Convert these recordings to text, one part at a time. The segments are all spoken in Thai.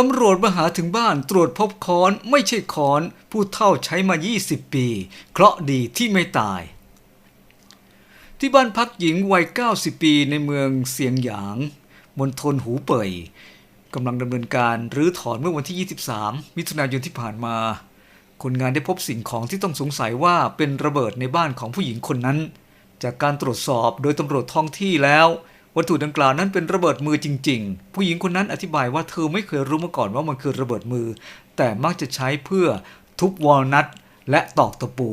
ตำรวจมาหาถึงบ้านตรวจพบค้อนไม่ใช่ค้อน ผู้เฒ่าใช้มา 20 ปี เคราะดีที่ไม่ตาย ที่บ้านพักหญิงวัย 90 ปีในเมืองเสียงหยางมณฑลหูเป่ยกำลังดำเนินการรื้อถอนเมื่อวันที่ 23 มิถุนายนที่ผ่านมา คนงานได้พบสิ่งของที่ต้องสงสัยว่าเป็นระเบิดในบ้านของผู้หญิงคนนั้น จากการตรวจสอบโดยตำรวจท้องที่แล้ว วัตถุดังกล่าวนั้นเป็นระเบิดมือจริง ๆ ผู้หญิงคนนั้นอธิบายว่าเธอไม่เคยรู้มาก่อนว่ามันคือระเบิดมือ แต่มักจะใช้เพื่อทุบวอลนัทและตอกตะปู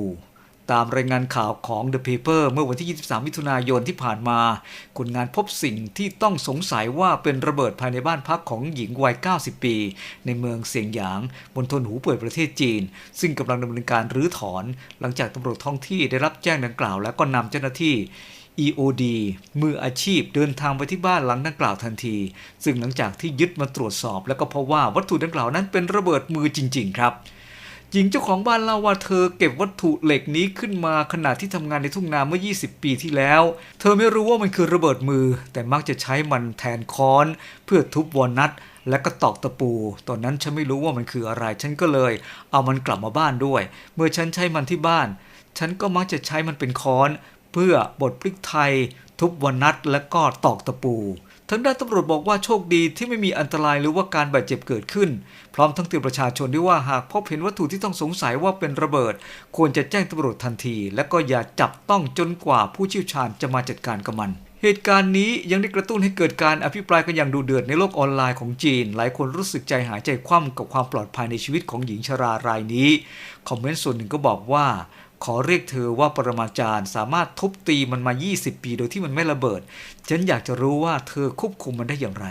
ตามรายงานข่าวของ The Paper เมื่อวันที่ 23 มิถุนายนที่ผ่านมา คนงานพบสิ่งที่ต้องสงสัยว่าเป็นระเบิดภายในบ้านพักของหญิงวัย 90 ปี ในเมืองเสียงหยางบนทนหูเป่ยประเทศจีน ซึ่งกำลังดำเนินการรื้อถอน หลังจากตำรวจท้องที่ได้รับแจ้งดังกล่าว แล้วก็นำเจ้าหน้าที่ EOD มืออาชีพเดินทางไปที่บ้านหลังดังกล่าวทันที ซึ่งหลังจากที่ยึดมาตรวจสอบ แล้วก็พบว่าวัตถุดังกล่าวนั้นเป็นระเบิดมือจริง ๆ ครับหญิงเจ้าของบ้านเล่าว่าเธอเก็บวัตถุเหล็กนี้ขึ้นมาขณะที่ทำงานในทุ่งนาเมื่อ 20 ปีที่แล้ว เธอไม่รู้ว่ามันคือระเบิดมือ แต่มักจะใช้มันแทนค้อน เพื่อทุบวอลนัทและก็ตอกตะปู ตอนนั้นฉันไม่รู้ว่ามันคืออะไร ฉันก็เลย เอามันกลับมาบ้านด้วย เมื่อฉันใช้มันที่บ้าน ฉันก็มักจะใช้มันเป็นค้อน เพื่อบดพริกไทย ทุบวอลนัทและก็ตอกตะปูทางด้านตำรวจบอกว่าโชคดีที่ไม่มีอันตรายหรือว่าการบาดเจ็บเกิดขึ้น พร้อมทั้งเตือนประชาชนด้วยว่าหากพบเห็นวัตถุที่ต้องสงสัยว่าเป็นระเบิด ควรจะแจ้งตำรวจทันที และก็อย่าจับต้องจนกว่าผู้เชี่ยวชาญจะมาจัดการกับมันเหตุการณ์นี้ยังได้กระตุ้นให้เกิดการอภิปรายกันอย่างดูเดือดในโลกออนไลน์ของจีน หลายคนรู้สึกใจหายใจคว่ำกับความปลอดภัยในชีวิตของหญิงชรารายนี้ คอมเมนต์ส่วนหนึ่งก็บอกว่า ขอเรียกเธอว่าปรมาจารย์ สามารถทุบตีมันมา 20 ปี โดยที่มันไม่ระเบิด ฉันอยากจะรู้ว่าเธอควบคุมมันได้อย่างไร